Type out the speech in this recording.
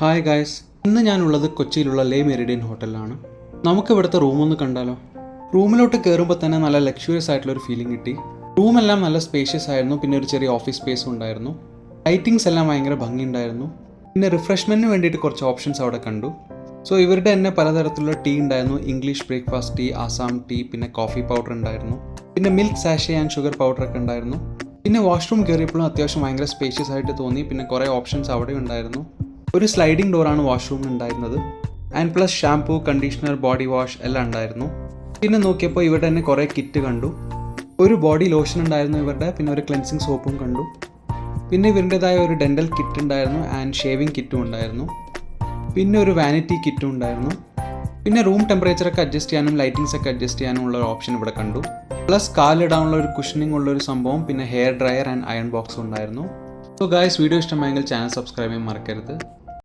Hi guys ഇന്ന് ഞാനുള്ളത് കൊച്ചിയിലുള്ള ലേ Meridian ഹോട്ടലിലാണ്. നമുക്ക് ഇവിടുത്തെ റൂം ഒന്ന് കണ്ടാലോ? റൂമിലോട്ട് കയറുമ്പോൾ തന്നെ നല്ല ലക്ഷറിയസ് ആയിട്ടുള്ള ഒരു ഫീലിംഗ് കിട്ടി. റൂമെല്ലാം നല്ല സ്പേഷ്യസ് ആയിരുന്നു. പിന്നെ ഒരു ചെറിയ ഓഫീസ് സ്പേസും ഉണ്ടായിരുന്നു. ലൈറ്റിങ്സ് എല്ലാം ഭയങ്കര ഭംഗിയുണ്ടായിരുന്നു. പിന്നെ റിഫ്രഷ്മെന്റിന് വേണ്ടിയിട്ട് കുറച്ച് ഓപ്ഷൻസ് അവിടെ കണ്ടു. സോ ഇവരുടെ തന്നെ പലതരത്തിലുള്ള ടീ ഉണ്ടായിരുന്നു. English breakfast tea Assam tea പിന്നെ കോഫി പൗഡർ ഉണ്ടായിരുന്നു. പിന്നെ milk sachet and sugar powder ഒക്കെ ഉണ്ടായിരുന്നു. പിന്നെ വാഷ്റൂം കയറിയപ്പോഴും അത്യാവശ്യം ഭയങ്കര സ്പേഷ്യസ് ആയിട്ട് തോന്നി. പിന്നെ കുറേ ഓപ്ഷൻസ് അവിടെ ഉണ്ടായിരുന്നു. ഒരു സ്ലൈഡിംഗ് ഡോറാണ് വാഷ്റൂമിൽ ഉണ്ടായിരുന്നത്. And plus shampoo conditioner body wash എല്ലാം ഉണ്ടായിരുന്നു. പിന്നെ നോക്കിയപ്പോൾ ഇവിടെ തന്നെ കുറേ കിറ്റ് കണ്ടു. ഒരു ബോഡി ലോഷൻ ഉണ്ടായിരുന്നു ഇവരുടെ പിന്നെ ഒരു ക്ലെൻസിങ് സോപ്പും കണ്ടു. പിന്നെ ഇവരുടേതായ ഒരു ഡെന്റൽ കിറ്റ് ഉണ്ടായിരുന്നു ആൻഡ് ഷേവിംഗ് കിറ്റും ഉണ്ടായിരുന്നു. പിന്നെ ഒരു വാനിറ്റി കിറ്റും ഉണ്ടായിരുന്നു. പിന്നെ റൂം ടെമ്പറേച്ചറൊക്കെ അഡ്ജസ്റ്റ് ചെയ്യാനും ലൈറ്റിങ്സ് ഒക്കെ അഡ്ജസ്റ്റ് ചെയ്യാനും ഉള്ള ഒരു ഓപ്ഷൻ ഇവിടെ കണ്ടു. പ്ലസ് കാലിടാനുള്ള ഒരു കുഷനിങ് ഉള്ള ഒരു സംഭവം പിന്നെ ഹെയർ ഡ്രയർ ആൻഡ് അയൺ ബോക്സും ഉണ്ടായിരുന്നു. സോ ഗായ്സ് വീഡിയോ ഇഷ്ടമായെങ്കിൽ ചാനൽ സബ്സ്ക്രൈബ് ചെയ്യാൻ മറക്കരുത്.